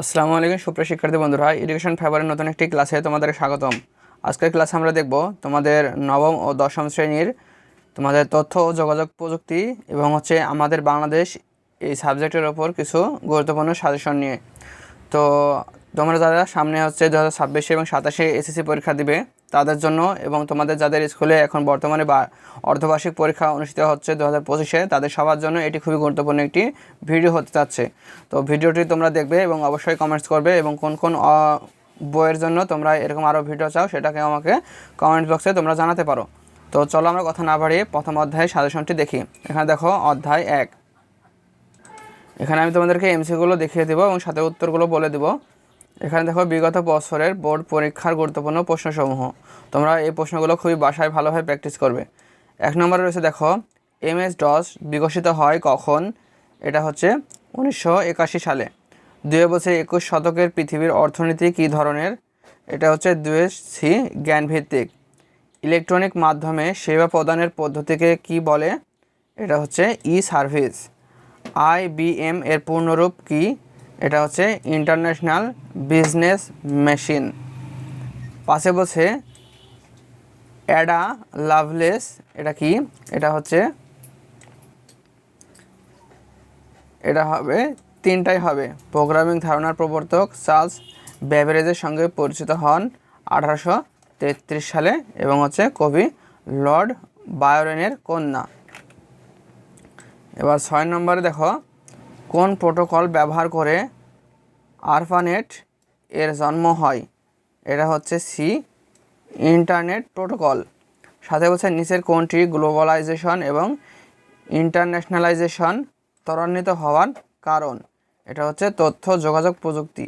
আসসালামু আলাইকুম সুপ্রিয় শিক্ষার্থী বন্ধুরা এডুকেশন ফাইবারের নতুন একটি ক্লাসে তোমাদের স্বাগতম। আজকের ক্লাসে আমরা দেখব তোমাদের নবম ও দশম শ্রেণির তোমাদের তথ্য ও যোগাযোগ প্রযুক্তি এবং হচ্ছে আমাদের বাংলাদেশ এই সাবজেক্টের ওপর কিছু গুরুত্বপূর্ণ সাজেশন নিয়ে। তো তোমরা যারা সামনে হচ্ছে দু হাজার ছাব্বিশে এবং সাতাশে এসএসসি পরীক্ষা দিবে তাদের জন্য এবং তোমাদের যাদের স্কুলে এখন বর্তমানে বা অর্ধবার্ষিক পরীক্ষা অনুষ্ঠিত হচ্ছে দু হাজার পঁচিশে, তাদের সবার জন্য এটি খুবই গুরুত্বপূর্ণ একটি ভিডিও হতে যাচ্ছে। তো ভিডিওটি তোমরা দেখবে এবং অবশ্যই কমেন্টস করবে এবং কোন কোন বইয়ের জন্য তোমরা এরকম আরও ভিডিও চাও সেটাকে আমাকে কমেন্ট বক্সে তোমরা জানাতে পারো। তো চলো আমরা কথা না বাড়িয়ে প্রথম অধ্যায়ের সাজেশনটি দেখি। এখানে দেখো, অধ্যায় এক। এখানে আমি তোমাদেরকে এমসিগুলো দেখিয়ে দেবো এবং সাথে উত্তরগুলো বলে দেবো। এখানে দেখো বিগত বছরের বোর্ড পরীক্ষার গুরুত্বপূর্ণ প্রশ্নসমূহ। তোমরা এই প্রশ্নগুলো খুবই বাসায় ভালোভাবে প্র্যাকটিস করবে। এক নম্বরে রয়েছে দেখো এমএস ডস বিকশিত হয় কখন? এটা হচ্ছে উনিশশো একাশি সালে। দুই বছর একুশ শতকের পৃথিবীর অর্থনীতি কী ধরনের? এটা হচ্ছে দুই সি জ্ঞানভিত্তিক। ইলেকট্রনিক মাধ্যমে সেবা প্রদানের পদ্ধতিকে কি বলে? এটা হচ্ছে ই সার্ভিস। আইবিএম এর পূর্ণরূপ কি? এটা হচ্ছে ইন্টারন্যাশনাল বিজনেস মেশিন। পাশে বসে অ্যাডা লাভলেস, এটা কি? এটা হচ্ছে, এটা হবে, তিনটাই হবে। প্রোগ্রামিং ধারণার প্রবর্তক চার্লস ব্যাভারেজের সঙ্গে পরিচিত হন আঠারোশো তেত্রিশ সালে এবং হচ্ছে কবি লর্ড বায়োরেনের কন্যা। এবার ছয় নম্বরে দেখো কোন প্রোটোকল ব্যবহার করে আরফানেট এর জন্ম হয়? এটা হচ্ছে সি ইন্টারনেট প্রোটোকল। সাথে বলছে নিচের কোনটি গ্লোবালাইজেশন এবং ইন্টারন্যাশনালাইজেশন ত্বরান্বিত হওয়ার কারণ। এটা হচ্ছে তথ্য, যোগাযোগ প্রযুক্তি।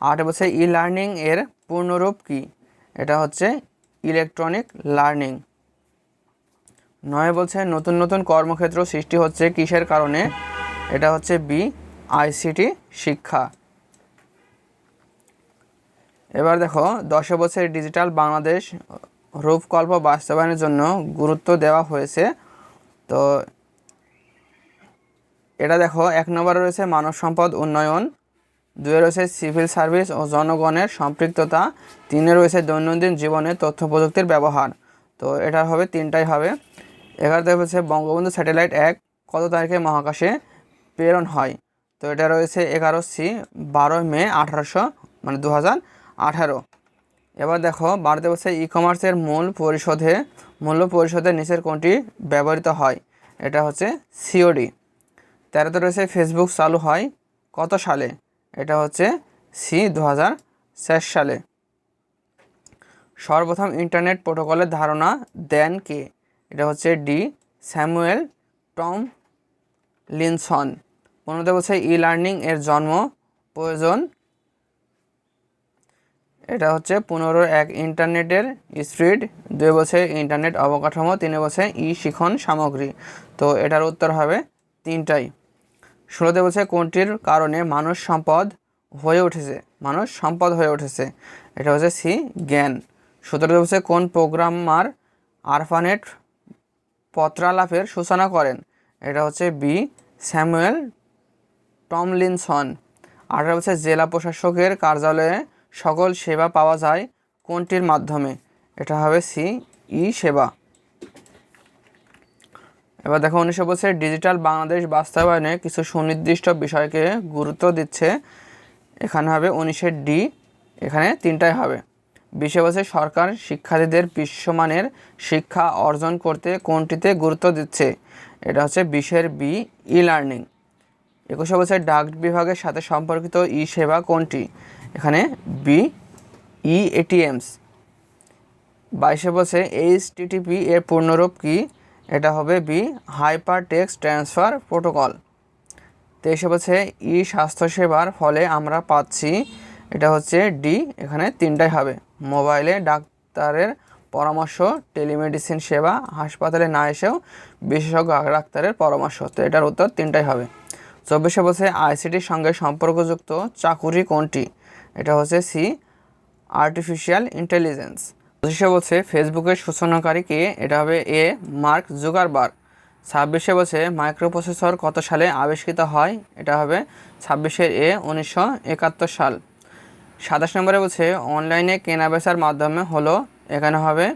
আট বলছে ই লার্নিং এর পূর্ণরূপ কি? এটা হচ্ছে ইলেকট্রনিক লার্নিং নয় বলছে নতুন নতুন কর্মক্ষেত্র সৃষ্টি হচ্ছে কিসের কারণে? এটা হচ্ছে বি আইসিটি শিক্ষা। এবার দেখো, দশ বছর ডিজিটাল বাংলাদেশ রূপকল্প বাস্তবায়নের জন্য গুরুত্ব দেওয়া হয়েছে। তো এটা দেখো, এক নম্বরে রয়েছে মানব সম্পদ উন্নয়ন, দুয়ে রয়েছে সিভিল সার্ভিস ও জনগণের সম্পৃক্ততা, তিনে রয়েছে দৈনন্দিন জীবনে তথ্য প্রযুক্তির ব্যবহার। তো এটা হবে, তিনটাই হবে। এগারোতে হচ্ছে বঙ্গবন্ধু স্যাটেলাইট এক, কত তারিখে মহাকাশে? প্রেরণ হয়। তো এটা রয়েছে এগারো সি বারোই মে আঠারোশো মানে দু হাজার আঠারো। এবার দেখো বাড়তে বলছে ই কমার্সের মূল পরিশোধে মূল্য পরিশোধের নিচের কোনটি ব্যবহৃত হয়? এটা হচ্ছে সিওডি তেরোতে রয়েছে ফেসবুক চালু হয় কত সালে? এটা হচ্ছে সি দু হাজার সালে। সর্বপ্রথম ইন্টারনেট প্রোটোকলের ধারণা দেন কে? এটা হচ্ছে ডি স্যামুয়েল টম লিনসন। পনেরোতে বলছে ই লার্নিং এর জন্ম প্রয়োজন। এটা হচ্ছে পনেরো এক ইন্টারনেটের স্পিড, দুই বছর ইন্টারনেট অবকাঠামো, তিন বছর ই শিখন সামগ্রী। তো এটার উত্তর হবে তিনটাই। ষোলোতে বলছে কোনটির কারণে মানুষ সম্পদ হয়ে উঠেছে, মানুষ সম্পদ হয়ে উঠেছে। এটা হচ্ছে সি, জ্ঞান। সতেরোতে বলছে কোন প্রোগ্রামার আরফানেট পত্রালাপের সূচনা করেন, এটা হচ্ছে বি, স্যামুয়েল টমলিনসন আঠারো বছর জেলা প্রশাসকের কার্যালয়ে সকল সেবা পাওয়া যায় কোনটির মাধ্যমে? এটা হবে সি ই সেবা। এবার দেখো উনিশশো বছরের ডিজিটাল বাংলাদেশ বাস্তবায়নে কিছু সুনির্দিষ্ট বিষয়কে গুরুত্ব দিচ্ছে। এখানে হবে উনিশের ডি, এখানে তিনটাই হবে। বিশে বছর সরকার শিক্ষার্থীদের বিশ্বমানের শিক্ষা অর্জন করতে কোনটিতে গুরুত্ব দিচ্ছে? এটা হচ্ছে বিশের বি ই লার্নিং একুশে বছর ডাক বিভাগের সাথে সম্পর্কিত ই সেবা কোনটি? এখানে বি ই এটিএমস বাইশে বছর এইচ টিটিপি এর পূর্ণরূপ কি? এটা হবে B hypertext transfer protocol. তেইশে বছর ই স্বাস্থ্যসেবার ফলে আমরা পাচ্ছি, এটা হচ্ছে ডি, এখানে তিনটাই হবে। মোবাইলে ডাক্তারের পরামর্শ, টেলিমেডিসিন সেবা, হাসপাতালে না এসেও বিশেষজ্ঞ ডাক্তারের পরামর্শ। তো এটার উত্তর তিনটাই হবে। চব্বিশে বছর আইসিটির সঙ্গে সম্পর্কযুক্ত চাকুরি কোনটি? এটা হচ্ছে সি আর্টিফিশিয়াল ইন্টেলিজেন্স পঁচিশে বলছে ফেসবুকের সূচনাকারী কে? এটা হবে এ, মার্ক জুগারবার্গ। ছাব্বিশে বলছে মাইক্রোপ্রসেসর কত সালে আবিষ্কৃত হয়? এটা হবে ছাব্বিশের এ, উনিশশো একাত্তর সাল। সাতাশ নম্বরে বলছে অনলাইনে কেনাবেচার মাধ্যমে হলো, এখানে হবে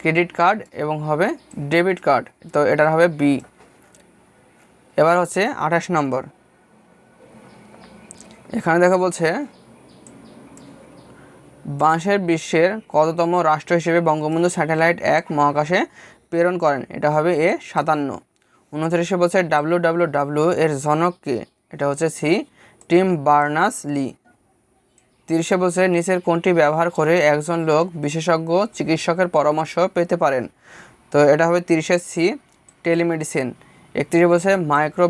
ক্রেডিট কার্ড এবং হবে ডেবিট কার্ড। তো এটার হবে বি। এবার হচ্ছে আঠাশ নম্বর। এখানে দেখা বলছে বাঁশের বিশ্বের কততম রাষ্ট্র হিসেবে বঙ্গবন্ধু স্যাটেলাইট এক মহাকাশে প্রেরণ করেন? এটা হবে এ সাতান্ন। উনত্রিশে বছর ডাব্লিউ ডাব্লিউ ডাব্লিউ এর জনক কে? এটা হচ্ছে সি টিম বার্নাস লি। তিরিশে বছরের নিচের কোনটি ব্যবহার করে একজন লোক বিশেষজ্ঞ চিকিৎসকের পরামর্শ পেতে পারেন? তো এটা হবে তিরিশে সি টেলিমেডিসিন। একত্রিশে বছরে মাইক্রো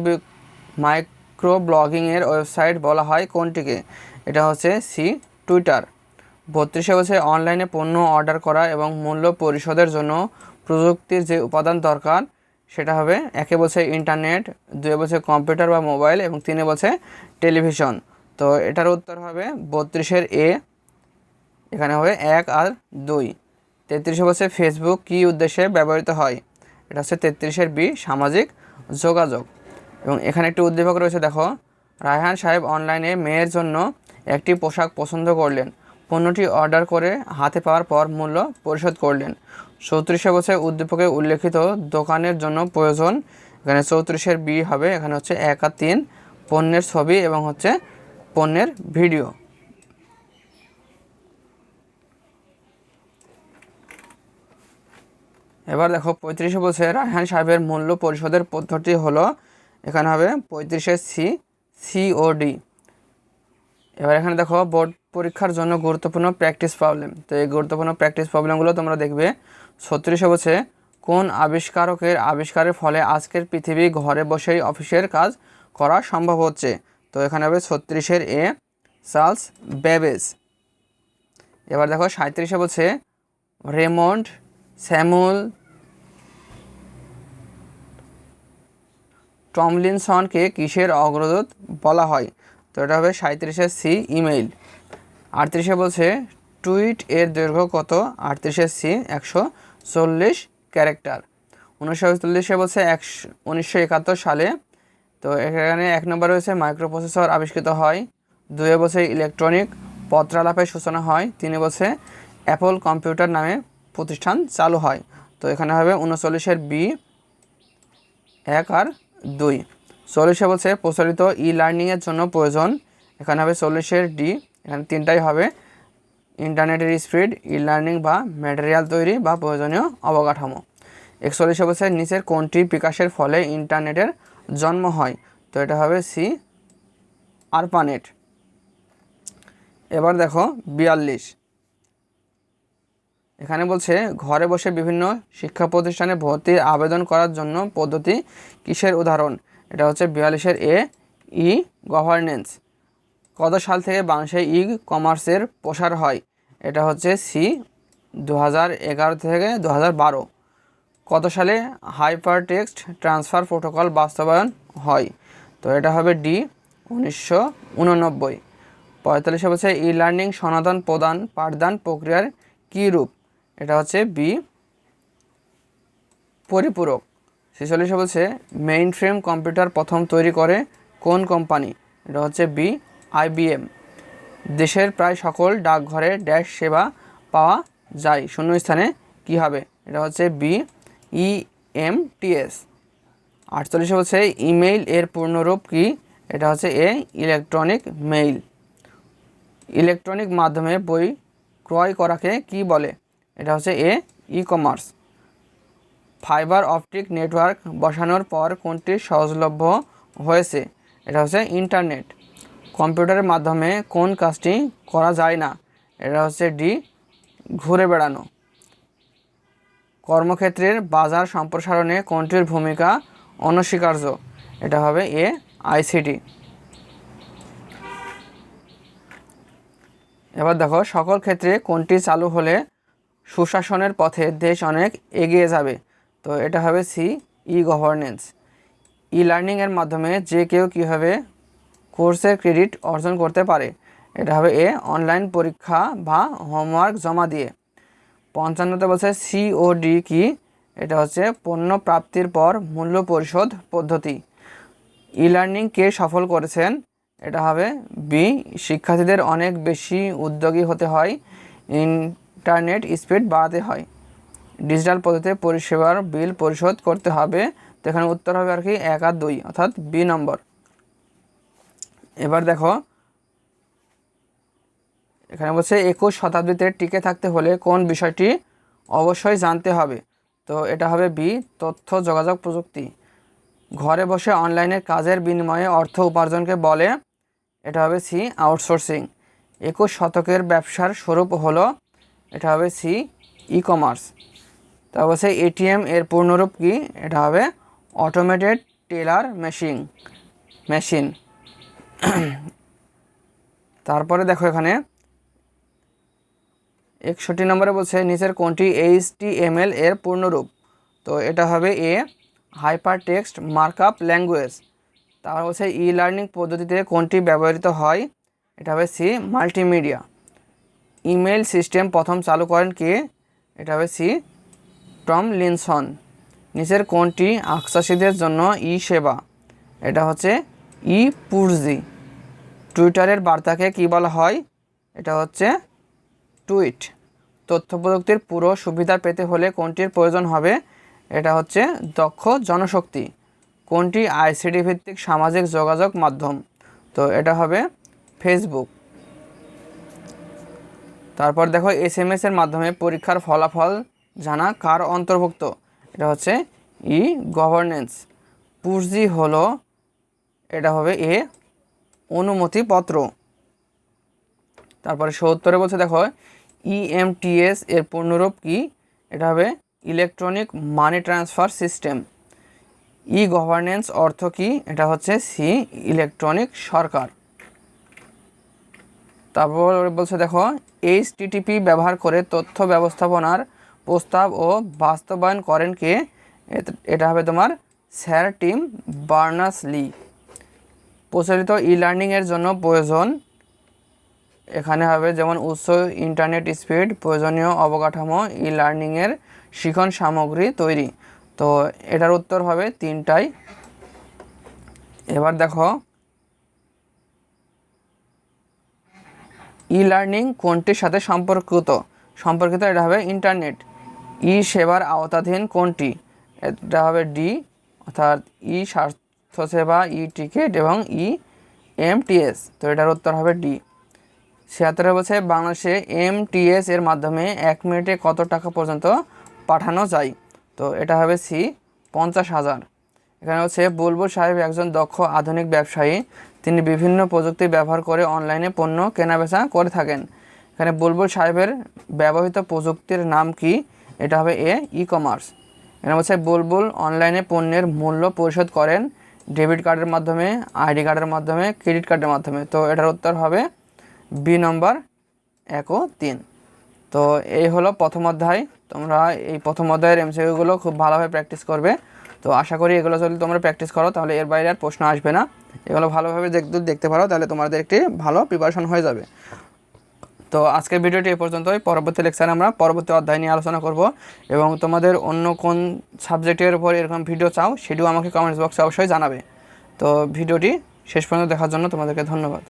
মাইক্রো ব্লগিংয়ের ওয়েবসাইট বলা হয় কোনটিকে? এটা হচ্ছে সি, টুইটার। বত্রিশে বছরে অনলাইনে পণ্য অর্ডার করা এবং মূল্য পরিশোধের জন্য প্রযুক্তির যে উপাদান দরকার, সেটা হবে একে বছর ইন্টারনেট দুই বছর কম্পিউটার বা মোবাইল, এবং তিনে বছর টেলিভিশন। তো এটার উত্তর হবে বত্রিশের এ, এখানে হবে এক আর দুই। তেত্রিশে বছর ফেসবুক কী উদ্দেশ্যে ব্যবহৃত হয়? এটা হচ্ছে তেত্রিশের বি, সামাজিক যোগাযোগ। এবং এখানে একটি উদ্দীপক রয়েছে, দেখো, রায়হান সাহেব অনলাইনে মেয়ের জন্য একটি পোশাক পছন্দ করলেন। পণ্যটি অর্ডার করে হাতে পাওয়ার পর মূল্য পরিশোধ করলেন। চৌত্রিশে বছর উদ্দীপকে উল্লেখিত দোকানের জন্য প্রয়োজন। এখানে চৌত্রিশের বি হবে, এখানে হচ্ছে এক আর তিন পণ্যের ছবি এবং হচ্ছে পণ্যের ভিডিও এবার দেখো পঁয়ত্রিশে বছর রায়হান সাহেবের মূল্য পরিশোধের পদ্ধতি হলো, এখানে হবে পঁয়ত্রিশে সি সিওডি এবার এখানে দেখো, বোর্ড পরীক্ষার জন্য গুরুত্বপূর্ণ প্র্যাকটিস প্রবলেম। তো এই গুরুত্বপূর্ণ প্র্যাকটিস প্রবলেমগুলো তোমরা দেখবে। ছত্রিশে বছরে কোন আবিষ্কারকের আবিষ্কারের ফলে আজকের পৃথিবী ঘরে বসেই অফিসের কাজ করা সম্ভব হচ্ছে? তো এখানে হবে ছত্রিশের এ চার্লস বেবেজ এবার দেখো সাঁত্রিশে বলছে, রেমন্ড স্যামুল টমলিনসনকে কিসের অগ্রদূত বলা হয়? তো এটা হবে সাঁত্রিশে সি ইমেইল। আটত্রিশে বলছে, টুইট এর দৈর্ঘ্য কত? আটত্রিশে সি একশো চল্লিশ ক্যারেক্টার। উনিশশো বলছে, একশো, উনিশশো একাত্তর সালে। তো এখানে এক নম্বর রয়েছে মাইক্রোপ্রসেসর আবিষ্কৃত হয়। দুই বছর ইলেকট্রনিক পত্রালাপের সূচনা হয়। তিন বছরে অ্যাপল কম্পিউটার নামে প্রতিষ্ঠান চালু হয়। তো এখানে হবে উনচল্লিশের বি, এক আর দুই। চল্লিশে বলছে প্রচলিত ই লার্নিংয়ের জন্য প্রয়োজন। এখানে হবে চল্লিশের ডি, এখানে তিনটাই হবে। ইন্টারনেটের স্পিড ই লার্নিং বা ম্যাটেরিয়াল তৈরি বা প্রয়োজনীয় অবকাঠামো। একচল্লিশে বছর নিচের কোনটি বিকাশের ফলে ইন্টারনেটের জন্ম হয়? তো এটা হবে সি আরপানেট এবার দেখো বিয়াল্লিশ। এখানে বলছে, ঘরে বসে বিভিন্ন শিক্ষা প্রতিষ্ঠানে ভর্তির আবেদন করার জন্য পদ্ধতি কিসের উদাহরণ? এটা হচ্ছে বিয়াল্লিশের এ, ই গভর্নেন্স কত সাল থেকে বাংলাদেশে ই কমার্সের প্রসার হয়? এটা হচ্ছে সি দু থেকে দু কত সালে হাইপার টেক্সট ট্রান্সফার প্রোটোকল বাস্তবায়ন হয়? তো এটা হবে ডি, উনিশশো উননব্বই। পঁয়তাল্লিশে বছর ই লার্নিং সনাতন প্রদান পাঠদান প্রক্রিয়ার কী রূপ? এটা হচ্ছে বি পরিপূরক। ছেচল্লিশে বলছে মেইন ফ্রেম কম্পিউটার প্রথম তৈরি করে কোন কোম্পানি এটা হচ্ছে বি আইবিএম দেশের প্রায় সকল ডাকঘরে ড্যাশ সেবা পাওয়া যায়। শূন্যস্থানে কি হবে? এটা হচ্ছে B E M T S আটচল্লিশে বলছে ইমেইল এর পূর্ণরূপ কি? এটা হচ্ছে এ ইলেকট্রনিক মেইল ইলেকট্রনিক মাধ্যমে বই ক্রয় করাকে কি বলে? এটা হচ্ছে এ e commerce fibre optic network বসানোর পর কোনটি সহজলভ্য হয়েছে? এটা হচ্ছে ইন্টারনেট কম্পিউটারের মাধ্যমে কোন কাজটি করা যায় না? এটা হচ্ছে ডি ঘুরে বেড়ানো। কর্মক্ষেত্রের বাজার সম্প্রসারণে কোনটির ভূমিকা অনস্বীকার্য? এটা হবে এ আইসিটি এবার দেখো, সকল ক্ষেত্রে কোনটি চালু হলে সুশাসনের পথে দেশ অনেক এগিয়ে যাবে। তো এটা হবে সি, ই গভর্নেন্স ই লার্নিংয়ের মাধ্যমে যে কেউ কীভাবে কোর্সের ক্রেডিট অর্জন করতে পারে, এটা হবে এ অনলাইন পরীক্ষা বা হোমওয়ার্ক জমা দিয়ে। পঞ্চান্নতে বলছে সিওডি কি, এটা হচ্ছে পণ্য প্রাপ্তির পর মূল্য পরিশোধ পদ্ধতি। ই লার্নিংকে সফল করেছেন, এটা হবে বি, শিক্ষার্থীদের অনেক বেশি উদ্যোগী হতে হয়। ইন্টারনেট স্পিড বাড়াতে হয়। ডিজিটাল পদ্ধতিতে পরিষেবার বিল পরিশোধ করতে হবে। তো এখানে উত্তর হবে আর কি এক আর দুই, অর্থাৎ বি নম্বর এবার দেখো, এখানে বলছে একুশ শতাব্দীতে টিকে থাকতে হলে কোন বিষয়টি অবশ্যই জানতে হবে? তো এটা হবে বি তথ্য, যোগাযোগ, প্রযুক্তি। ঘরে বসে অনলাইনে কাজের বিনিময়ে অর্থ উপার্জনকে বলে, এটা হবে সি আউটসোর্সিং একুশ শতকের ব্যবসার স্বরূপ হলো এটা হবে সি ই কমার্স তা অবশ্যই এটিএম এর পূর্ণরূপ কি? এটা হবে অটোমেটেড টেলার মেশিন মেশিন তারপরে দেখো এখানে, একষট্টি নম্বরে বলছে নিচের কোনটি এইচটিএমএল এর পূর্ণরূপ? তো এটা হবে এ হাইপার টেক্সট মার্কআপ ল্যাঙ্গুয়েজ তারপর বলছে ই লার্নিং পদ্ধতিতে কোনটি ব্যবহৃত হয়? এটা হবে সি মাল্টিমিডিয়া ইমেল সিস্টেম প্রথম চালু করেন কে? এটা হবে সি, টম লিনসন। নিচের কোনটি আক্সাসীদের জন্য ই সেবা। এটা হচ্ছে ই পুরজি। টুইটারের বার্তাকে কি বলা হয়? এটা হচ্ছে টুইট। তথ্য প্রযুক্তির পুরো সুবিধা পেতে হলে কোনটির প্রয়োজন হবে? এটা হচ্ছে দক্ষ জনশক্তি। কোনটি আইসিডি ভিত্তিক সামাজিক যোগাযোগ মাধ্যম? তো এটা হবে ফেসবুক। তারপর দেখো এস এম এর মাধ্যমে পরীক্ষার ফলাফল জানা কার অন্তর্ভুক্ত? এটা হচ্ছে ই গভর্নেন্স পুরজি হলো, এটা হবে এ অনুমতিপত্র। তারপরে সত্তরে বলছে দেখো ইএমটিএস এর পূর্ণরূপ কি? এটা হবে electronic money transfer system e governance অর্থ কি? এটা হচ্ছে সি ইলেকট্রনিক সরকার। তারপর বলছে, দেখো এইচটিটিপি ব্যবহার করে তথ্য ব্যবস্থাপনার প্রস্তাব ও বাস্তবায়ন করেন কে? এটা হবে তোমার স্যার টিম বার্নাস লি। প্রচলিত ই লার্নিংয়ের জন্য প্রয়োজন। এখানে হবে যেমন উচ্চ ইন্টারনেট স্পিড প্রয়োজনীয় অবকাঠামো ই লার্নিংয়ের শিখন সামগ্রী তৈরি। তো এটার উত্তর হবে তিনটাই। এবার দেখো ই লার্নিং কোনটির সাথে সম্পর্কিত? সম্পর্কিত এটা হবে ইন্টারনেট। ই সেবার আওতাধীন কোনটি? এটা হবে ডি, অর্থাৎ ই স্বাস্থ্যসেবা ই টিকিট এবং ই এমটিএস তো এটার উত্তর হবে ডি। ছিয়াত্তরে বলছে, বাংলাদেশে এমটিএস এর মাধ্যমে এক মিনিটে কত টাকা পর্যন্ত পাঠানো যায়? তো এটা হবে সি, পঞ্চাশ হাজার। এখানে হচ্ছে বুলবুল সাহেব একজন দক্ষ আধুনিক ব্যবসায়ী। তিনি বিভিন্ন প্রযুক্তি ব্যবহার করে অনলাইনে পণ্য কেনাবেচা করে থাকেন। এখানে বুলবুল সাহেবের ব্যবহৃত প্রযুক্তির নাম কি? এটা হবে এ ই কমার্স এখানে হচ্ছে বুলবুল অনলাইনে পণ্যের মূল্য পরিশোধ করেন। ডেবিট কার্ডের মাধ্যমে, আইডি কার্ডের মাধ্যমে, ক্রেডিট কার্ডের মাধ্যমে। তো এটার উত্তর হবে বি নম্বর এক তিন। তো এই হলো প্রথম অধ্যায়। তোমরা এই প্রথম অধ্যায়ের এমসিকিউগুলো খুব ভালোভাবে প্র্যাকটিস করবে। তো আশা করি এগুলো যদি তোমরা প্র্যাকটিস করো, তাহলে এর বাইরে আর প্রশ্ন আসবে না। এগুলো ভালোভাবে দেখতে দেখতে পারো, তাহলে তোমাদের একটি ভালো প্রিপারেশন হয়ে যাবে। তো আজকের ভিডিওটি এই পর্যন্তই। পরবর্তী লেকচারে আমরা পরবর্তী অধ্যায় নিয়ে আলোচনা করব। এবং তোমাদের অন্য কোন সাবজেক্টের উপর এরকম ভিডিও চাও, সেটিও আমাকে কমেন্টস বক্সে অবশ্যই জানাবে। তো ভিডিওটি শেষ পর্যন্ত দেখার জন্য তোমাদেরকে ধন্যবাদ।